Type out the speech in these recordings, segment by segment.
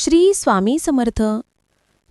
श्री स्वामी समर्थ.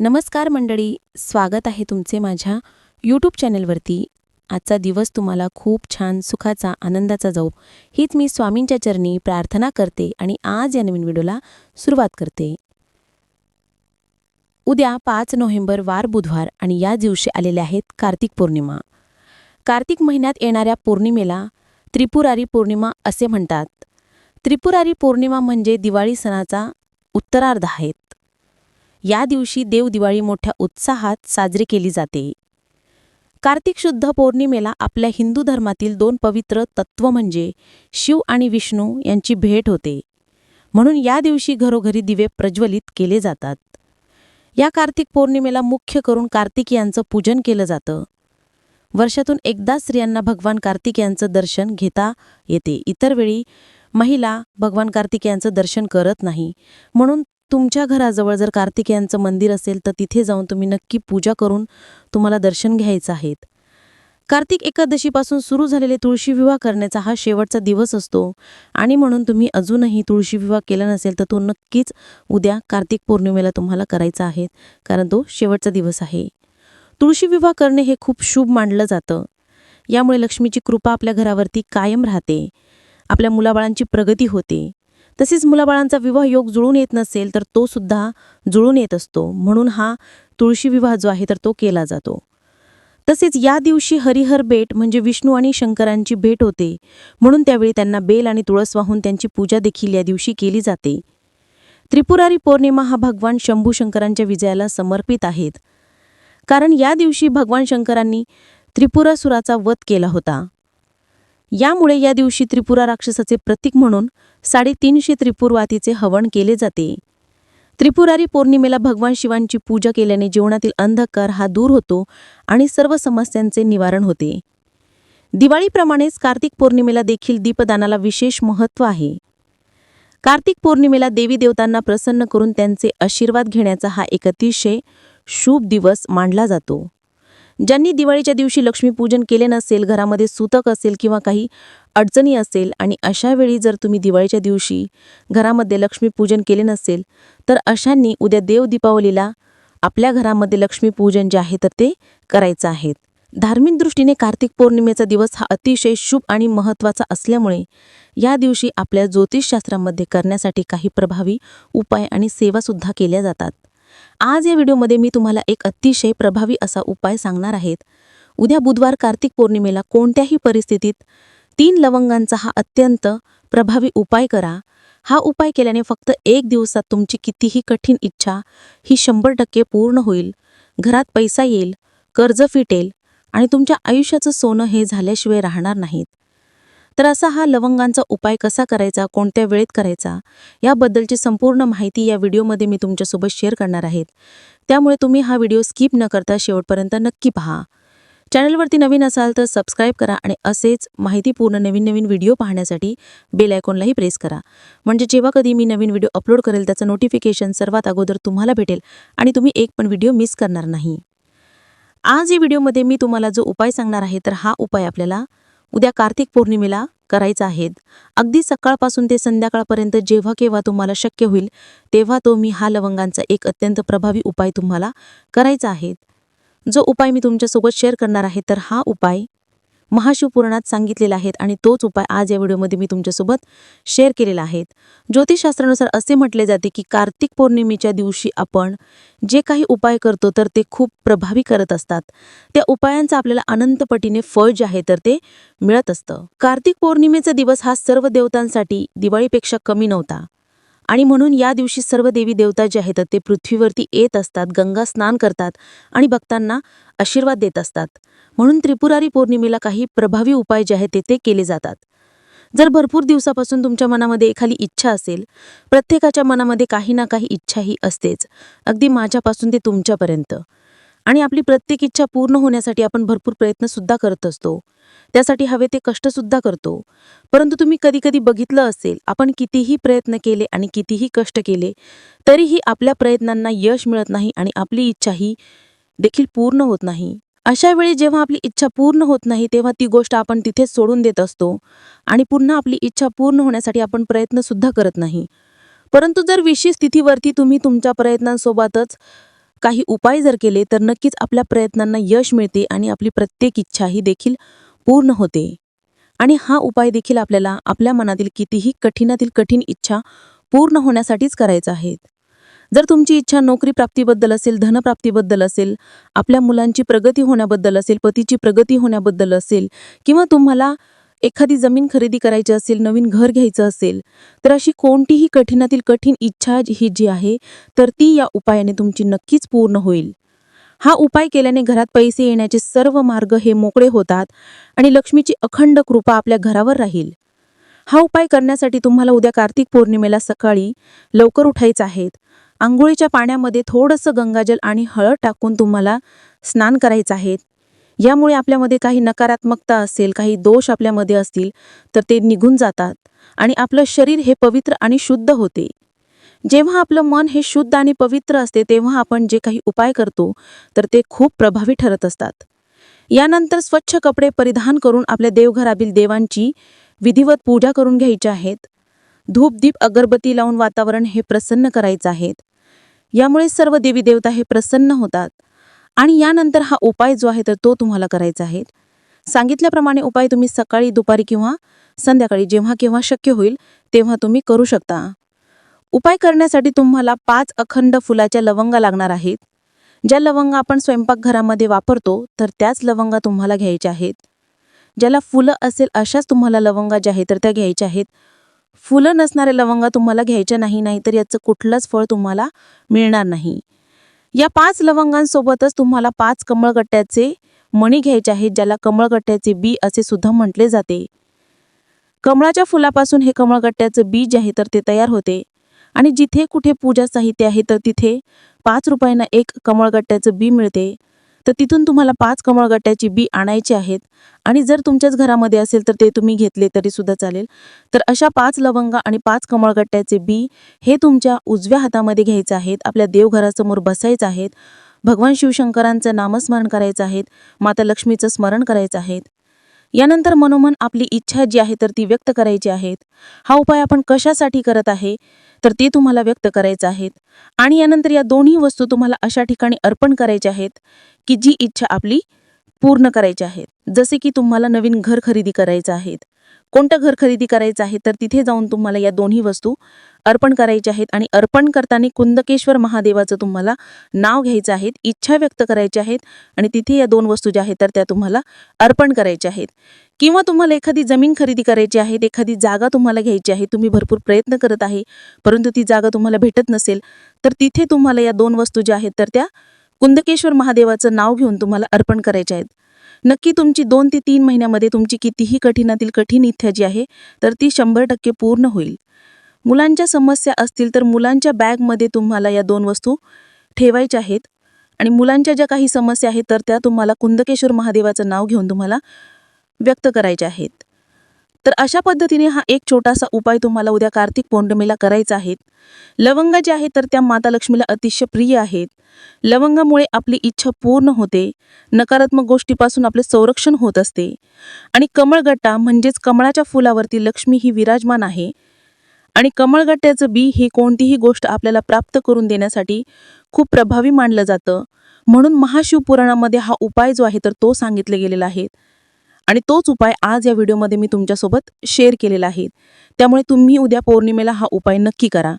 नमस्कार मंडळी स्वागत आहे तुमचे माझ्या यूट्यूब चॅनलवरती. आजचा दिवस तुम्हाला खूप छान सुखाचा आनंदाचा जाऊ. हीच मी स्वामींच्या चरणी प्रार्थना करते आणि आज या नवीन व्हिडिओला सुरुवात करते. उद्या पाच नोव्हेंबर वार बुधवार आणि या दिवशी आलेल्या आहेत कार्तिक पौर्णिमा. कार्तिक महिन्यात येणाऱ्या पौर्णिमेला त्रिपुरारी पौर्णिमा असे म्हणतात. त्रिपुरारी पौर्णिमा म्हणजे दिवाळी सणाचा उत्तरार्ध आहेत. या दिवशी देवदिवाळी मोठ्या उत्साहात साजरी केली जाते. कार्तिक शुद्ध पौर्णिमेला आपल्या हिंदू धर्मातील दोन पवित्र तत्व म्हणजे शिव आणि विष्णू यांची भेट होते. म्हणून या दिवशी घरोघरी दिवे प्रज्वलित केले जातात. या कार्तिक पौर्णिमेला मुख्य करून कार्तिक यांचं पूजन केलं जातं. वर्षातून एकदा स्त्रियांना भगवान कार्तिक यांचं दर्शन घेता येते. इतर वेळी महिला भगवान कार्तिक यांचं दर्शन करत नाही. म्हणून तुमच्या घराजवळ जर कार्तिक यांचं मंदिर असेल तर तिथे जाऊन तुम्ही नक्की पूजा करून तुम्हाला दर्शन घ्यायचं आहेत. कार्तिक एकादशीपासून सुरू झालेले तुळशी विवाह करण्याचा हा शेवटचा दिवस असतो आणि म्हणून तुम्ही अजूनही तुळशी विवाह केला नसेल तर तो नक्कीच उद्या कार्तिक पौर्णिमेला तुम्हाला करायचा आहे कारण तो शेवटचा दिवस आहे. तुळशी विवाह करणे हे खूप शुभ मानलं जातं. यामुळे लक्ष्मीची कृपा आपल्या घरावरती कायम राहते. आपल्या मुलाबाळांची प्रगती होते. तसेच मुलाबाळांचा विवाह योग जुळून येत नसेल तर तो सुद्धा जुळून येत असतो. म्हणून हा तुळशी विवाह जो आहे तर तो केला जातो. तसेच या दिवशी हरिहर भेट म्हणजे विष्णू आणि शंकरांची भेट होते. म्हणून त्यावेळी त्यांना बेल आणि तुळस वाहून त्यांची पूजा देखील या दिवशी केली जाते. त्रिपुरारी पौर्णिमा हा भगवान शंभू शंकरांच्या विजयाला समर्पित आहेत. कारण या दिवशी भगवान शंकरांनी त्रिपुरासुराचा वध केला होता. यामुळे या दिवशी त्रिपुरा राक्षसाचे प्रतीक म्हणून साडेतीनशे त्रिपुरवातीचे हवन केले जाते. त्रिपुरारी पौर्णिमेला भगवान शिवांची पूजा केल्याने जीवनातील अंधकार हा दूर होतो आणि सर्व समस्यांचे निवारण होते. दिवाळीप्रमाणेच कार्तिक पौर्णिमेला देखील दीपदानाला विशेष महत्त्व आहे. कार्तिक पौर्णिमेला देवी देवतांना प्रसन्न करून त्यांचे आशीर्वाद घेण्याचा हा एक अतिशय शुभ दिवस मानला जातो. ज्यांनी दिवाळीच्या दिवशी लक्ष्मीपूजन केले नसेल घरामध्ये सुतक असेल किंवा काही अडचणी असेल आणि अशा वेळी जर तुम्ही दिवाळीच्या दिवशी घरामध्ये लक्ष्मीपूजन केले नसेल तर अशांनी उद्या देव दीपावलीला आपल्या घरामध्ये लक्ष्मीपूजन जे आहे तर ते करायचं आहे. धार्मिक दृष्टीने कार्तिक पौर्णिमेचा दिवस हा अतिशय शुभ आणि महत्त्वाचा असल्यामुळे या दिवशी आपल्या ज्योतिषशास्त्रामध्ये करण्यासाठी काही प्रभावी उपाय आणि सेवासुद्धा केल्या जातात. आज या व्हिडिओमध्ये मी तुम्हाला एक अतिशय प्रभावी असा उपाय सांगणार आहेत. उद्या बुधवार कार्तिक पौर्णिमेला कोणत्याही परिस्थितीत तीन लवंगांचा हा अत्यंत प्रभावी उपाय करा. हा उपाय केल्याने फक्त एक दिवसात तुमची कितीही कठीण इच्छा ही शंभर टक्के पूर्ण होईल. घरात पैसा येईल कर्ज फिटेल आणि तुमच्या आयुष्याचं सोनं हे झाल्याशिवाय राहणार नाहीत. तर असा हा लवंगांचा उपाय कसा करायचा कोणत्या वेळेत करायचा याबद्दलची संपूर्ण माहिती या व्हिडिओमध्ये मी तुमच्यासोबत शेअर करणार आहेत. त्यामुळे तुम्ही हा व्हिडिओ स्किप न करता शेवटपर्यंत नक्की पहा. चॅनलवरती नवीन असाल तर सबस्क्राईब करा आणि असेच माहितीपूर्ण नवीन नवीन व्हिडिओ पाहण्यासाठी बेल आयकॉनलाही प्रेस करा. म्हणजे जेव्हा कधी मी नवीन व्हिडिओ अपलोड करेल त्याचं नोटिफिकेशन सर्वात अगोदर तुम्हाला भेटेल आणि तुम्ही एक पण व्हिडिओ मिस करणार नाही. आज या व्हिडिओमध्ये मी तुम्हाला जो उपाय सांगणार आहे तर हा उपाय आपल्याला उद्या कार्तिक पौर्णिमेला करायचा आहेत. अगदी सकाळपासून ते संध्याकाळपर्यंत जेव्हा केव्हा तुम्हाला शक्य होईल तेव्हा तो मी हा लवंगांचा एक अत्यंत प्रभावी उपाय तुम्हाला करायचा आहे. जो उपाय मी तुमच्यासोबत शेअर करणार आहे तर हा उपाय महाशिवपुराणात सांगितलेला आहेत आणि तोच उपाय आज या व्हिडिओमध्ये मी तुमच्यासोबत शेअर केलेला आहे. ज्योतिषशास्त्रानुसार असे म्हटले जाते की कार्तिक पौर्णिमेच्या दिवशी आपण जे काही उपाय करतो तर ते खूप प्रभावी करत असतात. त्या उपायांचं आपल्याला अनंतपटीने फळ जे आहे तर ते मिळत असतं. कार्तिक पौर्णिमेचा दिवस हा सर्व देवतांसाठी दिवाळीपेक्षा कमी नव्हता. आणि म्हणून या दिवशी सर्व देवी देवता जे आहेत ते पृथ्वीवरती येत असतात गंगा स्नान करतात आणि भक्तांना आशीर्वाद देत असतात. म्हणून त्रिपुरारी पौर्णिमेला काही प्रभावी उपाय जे आहेत ते ते केले जातात. जर भरपूर दिवसापासून तुमच्या मनामध्ये एखादी इच्छा असेल प्रत्येकाच्या मनामध्ये काही ना काही इच्छा ही असतेच. अगदी माझ्यापासून ते तुमच्यापर्यंत. आणि आपली प्रत्येक इच्छा पूर्ण होण्यासाठी आपण भरपूर प्रयत्नसुद्धा करत असतो. त्यासाठी हवे ते कष्टसुद्धा करतो. परंतु तुम्ही कधी कधी बघितलं असेल आपण कितीही प्रयत्न केले आणि कितीही कष्ट केले तरीही आपल्या प्रयत्नांना यश मिळत नाही आणि आपली इच्छा ही देखील पूर्ण होत नाही. अशा वेळी जेव्हा आपली इच्छा पूर्ण होत नाही तेव्हा ती गोष्ट आपण तिथेच सोडून देत असतो आणि पुन्हा आपली इच्छा पूर्ण होण्यासाठी आपण प्रयत्नसुद्धा करत नाही. परंतु जर विशेष स्थितीवरती तुम्ही तुमच्या प्रयत्नांसोबतच काही उपाय जर केले तर नक्कीच आपल्या प्रयत्नांना यश मिळते आणि आपली प्रत्येक इच्छा ही देखील पूर्ण होते. आणि हा उपाय देखील आपल्याला आपल्या मनातील कितीही कठीणातील कठीण इच्छा पूर्ण होण्यासाठीच करायचा आहेत जर तुमची इच्छा नोकरी प्राप्तीबद्दल असेल धनप्राप्तीबद्दल असेल आपल्या मुलांची प्रगती होण्याबद्दल असेल पतीची प्रगती होण्याबद्दल असेल किंवा तुम्हाला एखादी जमीन खरेदी करायची असेल नवीन घर घ्यायचं असेल तर अशी कोणतीही कठीणातील कठीण इच्छा ही जी आहे तर ती या उपायाने तुमची नक्कीच पूर्ण होईल. हा उपाय केल्याने घरात पैसे येण्याचे सर्व मार्ग हे मोकळे होतात आणि लक्ष्मीची अखंड कृपा आपल्या घरावर राहील. हा उपाय करण्यासाठी तुम्हाला उद्या कार्तिक पौर्णिमेला सकाळी लवकर उठायचं आहेत आंघोळीच्या पाण्यामध्ये थोडंसं गंगाजल आणि हळद टाकून तुम्हाला स्नान करायचं आहे. यामुळे आपल्यामध्ये काही नकारात्मकता असेल काही दोष आपल्यामध्ये असतील तर ते निघून जातात आणि आपलं शरीर हे पवित्र आणि शुद्ध होते. जेव्हा आपलं मन हे शुद्ध आणि पवित्र असते तेव्हा आपण जे काही उपाय करतो तर ते खूप प्रभावी ठरत असतात. यानंतर स्वच्छ कपडे परिधान करून आपल्या देवघरातील देवांची विधिवत पूजा करून घ्यायची आहेत. धूप दीप अगरबत्ती लावून वातावरण हे प्रसन्न करायचं आहे. यामुळे सर्व देवी देवता हे प्रसन्न होतात. आणि यानंतर हा उपाय जो आहे तर तो तुम्हाला करायचा आहे. सांगितल्याप्रमाणे उपाय तुम्ही सकाळी दुपारी किंवा संध्याकाळी जेव्हा केव्हा शक्य होईल तेव्हा तुम्ही करू शकता. उपाय करण्यासाठी तुम्हाला पाच अखंड फुलाच्या लवंगा लागणार आहेत. ज्या लवंगा आपण स्वयंपाकघरामध्ये वापरतो तर त्याच लवंगा तुम्हाला घ्यायच्या आहेत. ज्याला फुलं असेल अशाच तुम्हाला लवंगा ज्या आहेत तर त्या घ्यायच्या आहेत. फुलं नसणाऱ्या लवंगा तुम्हाला घ्यायच्या नाही नाहीतर याचं कुठलंच फळ तुम्हाला मिळणार नाही. या पाच लवंगांसोबतच तुम्हाला पाच कमळगट्ट्याचे मणी घ्यायचे आहेत ज्याला कमळगट्ट्याचे बी असे सुद्धा म्हटले जाते. कमळाच्या फुलापासून हे कमळगट्ट्याचं बी जे आहे तर ते तयार होते. आणि जिथे कुठे पूजा साहित्य आहे तर तिथे पाच रुपयांना एक कमळगट्ट्याचं बी मिळते. तर तिथून तुम्हाला पाच कमळगट्ट्याची बी आणायची आहेत. आणि जर तुमच्याच घरामध्ये असेल तर ते तुम्ही घेतले तरी सुद्धा चालेल. तर अशा पाच लवंगा आणि पाच कमळगट्ट्याचे बी हे तुमच्या उजव्या हातामध्ये घ्यायचं आहेत. आपल्या देवघरासमोर बसायचं आहेत. भगवान शिवशंकरांचं नामस्मरण करायचं आहेत माता लक्ष्मीचं स्मरण करायचं आहेत यानंतर मनोमन आपली इच्छा जी आहे तर ती व्यक्त करायची आहेत. हा उपाय आपण कशासाठी करत आहे? तर ते तुम्हाला व्यक्त करायचं आहेत. आणि यानंतर या दोन्ही वस्तू तुम्हाला अशा ठिकाणी अर्पण करायच्या आहेत की जी इच्छा आपली पूर्ण करायची आहेत. जसे की तुम्हाला नवीन घर खरेदी करायचं आहेत कोणतं घर खरेदी करायचं आहे? तर तिथे जाऊन तुम्हाला या दोन्ही वस्तू अर्पण करायच्या आहेत आणि अर्पण करताना कुंदकेश्वर महादेवाचं तुम्हाला नाव घ्यायचं आहे इच्छा व्यक्त करायच्या आहेत आणि तिथे या दोन वस्तू ज्या आहेत तर त्या तुम्हाला अर्पण करायच्या आहेत. किंवा तुम्हाला एखादी जमीन खरेदी करायची आहे एखादी जागा तुम्हाला घ्यायची आहे तुम्ही भरपूर प्रयत्न करत आहे परंतु ती जागा तुम्हाला भेटत नसेल तर तिथे तुम्हाला या दोन वस्तू ज्या आहेत तर त्या कुंदकेश्वर महादेवाचं नाव घेऊन तुम्हाला अर्पण करायच्या आहेत. नक्की तुमची दोन ते तीन महिन्यामध्ये तुमची कितीही कठीणातील कठीण इच्छा जी आहे तर ती शंभर टक्के पूर्ण होईल. मुलांच्या समस्या असतील तर मुलांच्या बॅगमध्ये तुम्हाला या दोन वस्तू ठेवायच्या आहेत. आणि मुलांच्या ज्या काही समस्या आहेत तर त्या तुम्हाला कुंदकेश्वर महादेवाचं नाव घेऊन तुम्हाला व्यक्त करायच्या आहेत. तर अशा पद्धतीने हा एक छोटासा उपाय तुम्हाला उद्या कार्तिक पौर्णिमेला करायचा आहे. लवंगा ज्या आहेत तर त्या माता लक्ष्मीला अतिशय प्रिय आहेत. लवंगामुळे आपली इच्छा पूर्ण होते. नकारात्मक गोष्टीपासून आपले संरक्षण होत असते. आणि कमळगट्टा म्हणजेच कमळाच्या फुलावरती लक्ष्मी ही विराजमान आहे. आणि कमळगट्ट्याचं बी ही कोणतीही गोष्ट आपल्याला प्राप्त करून देण्यासाठी खूप प्रभावी मानलं जातं. म्हणून महाशिवपुराणामध्ये हा उपाय जो आहे तर तो सांगितले गेलेला आहे. आणि तोच उपाय आज या व्हिडिओमध्ये मी तुमच्यासोबत शेअर केलेला आहे. त्यामुळे तुम्ही उद्या पौर्णिमेला हा उपाय नक्की करा.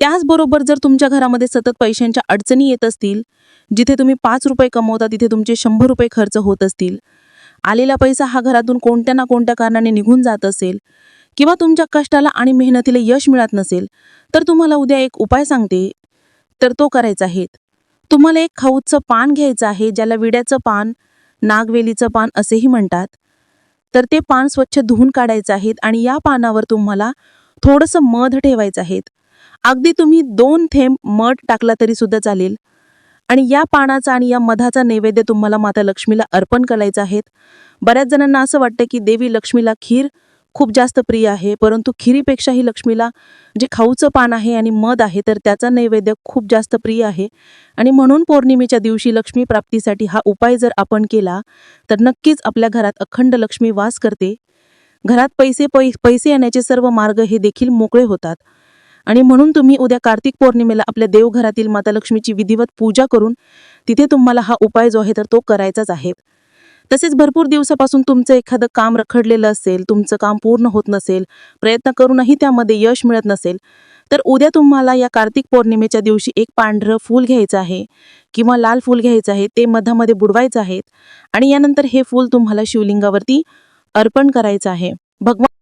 त्याचबरोबर जर तुमच्या घरामध्ये सतत पैशांच्या अडचणी येत असतील जिथे तुम्ही पाच रुपये कमवता तिथे तुमचे शंभर रुपये खर्च होत असतील आलेला पैसा हा घरातून कोणत्या ना कोणत्या कारणाने निघून जात असेल किंवा तुमच्या कष्टाला आणि मेहनतीला यश मिळत नसेल तर तुम्हाला उद्या एक उपाय सांगते. तर तो करायचा आहे. तुम्हाला एक खाऊचं पान घ्यायचं आहे ज्याला विड्याचं पान नागवेलीचं पान असेही म्हणतात. तर ते पान स्वच्छ धुवून काढायचं आहे आणि या पानावर तुम्हाला थोडंसं मध ठेवायचं आहे. अगदी तुम्ही दोन थेंब मध टाकला तरी सुद्धा चालेल. आणि या पानाचा आणि या मधाचा नैवेद्य तुम्हाला माता लक्ष्मीला अर्पण करायचा आहे. बऱ्याच जणांना असं वाटतं की देवी लक्ष्मीला खीर खूप जास्त प्रिय आहे. परंतु खिरीपेक्षाही लक्ष्मीला जे खाऊचं पान आहे आणि मध आहे तर त्याचा नैवेद्य खूप जास्त प्रिय आहे. आणि म्हणून पौर्णिमेच्या दिवशी लक्ष्मी प्राप्तीसाठी हा उपाय जर आपण केला तर नक्कीच आपल्या घरात अखंड लक्ष्मी वास करते. घरात पैसे पै पैसे येण्याचे सर्व मार्ग हे देखील मोकळे होतात. आणि म्हणून तुम्ही उद्या कार्तिक पौर्णिमेला आपल्या देवघरातील माता लक्ष्मीची विधिवत पूजा करून तिथे तुम्हाला हा उपाय जो आहे तर तो करायचाच आहे. तसेच भरपूर दिवसापासून तुमचं एखादं काम रखडलेलं असेल तुमचं काम पूर्ण होत नसेल प्रयत्न करूनही त्यामध्ये यश मिळत नसेल तर उद्या तुम्हाला या कार्तिक पौर्णिमेच्या दिवशी एक पांढरं फूल घ्यायचं आहे किंवा लाल फूल घ्यायचं आहे ते मधामध्ये बुडवायचं आहे आणि यानंतर हे फूल तुम्हाला शिवलिंगावरती अर्पण करायचं आहे. भगवान